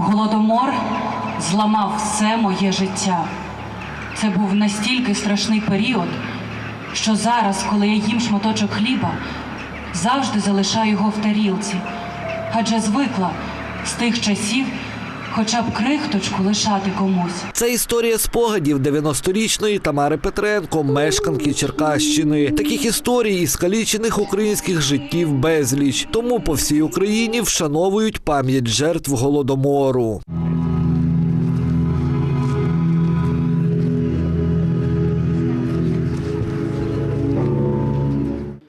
Голодомор зламав все моє життя. Це був настільки страшний період, що зараз, коли я їм шматочок хліба, завжди залишаю його в тарілці, адже звикла з тих часів хоча б крихточку лишати комусь. Це історія спогадів 90-річної Тамари Петренко, мешканки Черкащини. Таких історій і скалічених українських життів безліч. Тому по всій Україні вшановують пам'ять жертв голодомору.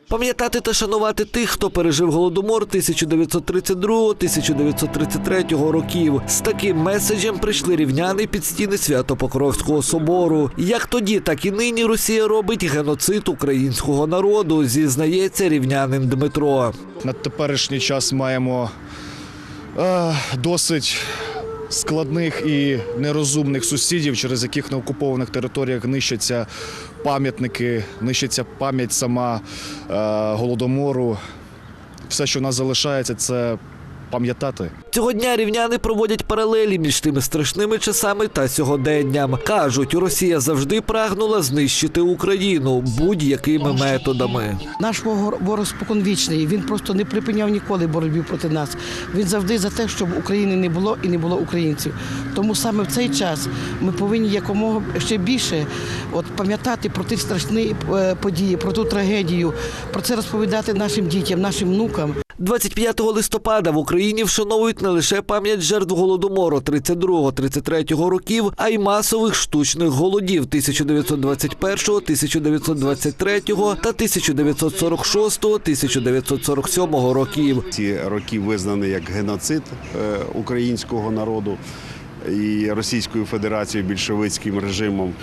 Пам'ятати та шанувати тих, хто пережив голодомор 1932-1933 років. З таким меседжем прийшли рівняни під стіни Свято-Покровського собору. Як тоді, так і нині Росія робить геноцид українського народу, зізнається рівнянин Дмитро. На теперішній час маємо е, досить складних і нерозумних сусідів, через яких на окупованих територіях нищаться пам'ятники, нищиться пам'ять сама е, голодомору. Все, що в нас залишається, це пам'ятати. Цього дня рівняни проводять паралелі між тими страшними часами та сьогоденням. Кажуть, Росія завжди прагнула знищити Україну будь-якими методами. Наш ворог споконвічний. Він просто не припиняв ніколи боротьбі проти нас. Він завжди за те, щоб України не було і не було українців. Тому саме в цей час ми повинні якомога ще більше от пам'ятати про ті страшні е, події, про ту трагедію, про це розповідати нашим дітям, нашим внукам. 25 листопада в Україні вшановують не лише пам'ять жертв голодомору 32-33 років, а й масових штучних голодів 1921, 1923 та 1946, 1947 років. Ці роки визнані як геноцид е, українського народу і Російською Федерацією більшовицьким режимом.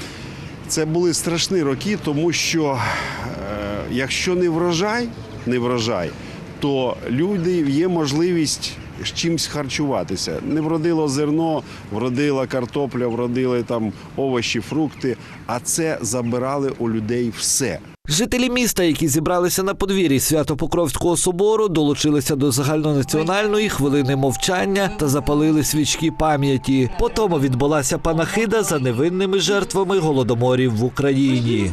Це були страшні роки, тому що е, якщо не врожай, не врожай, то люди є можливість з чимось харчуватися. Не вродило зерно, вродила картопля, вродили там овочі, фрукти, а це забирали у людей все. Жителі міста, які зібралися на подвір'ї Свято-Покровського собору, долучилися до загальнонаціональної хвилини мовчання та запалили свічки пам'яті. Потім відбулася панахида за невинними жертвами голодоморів в Україні.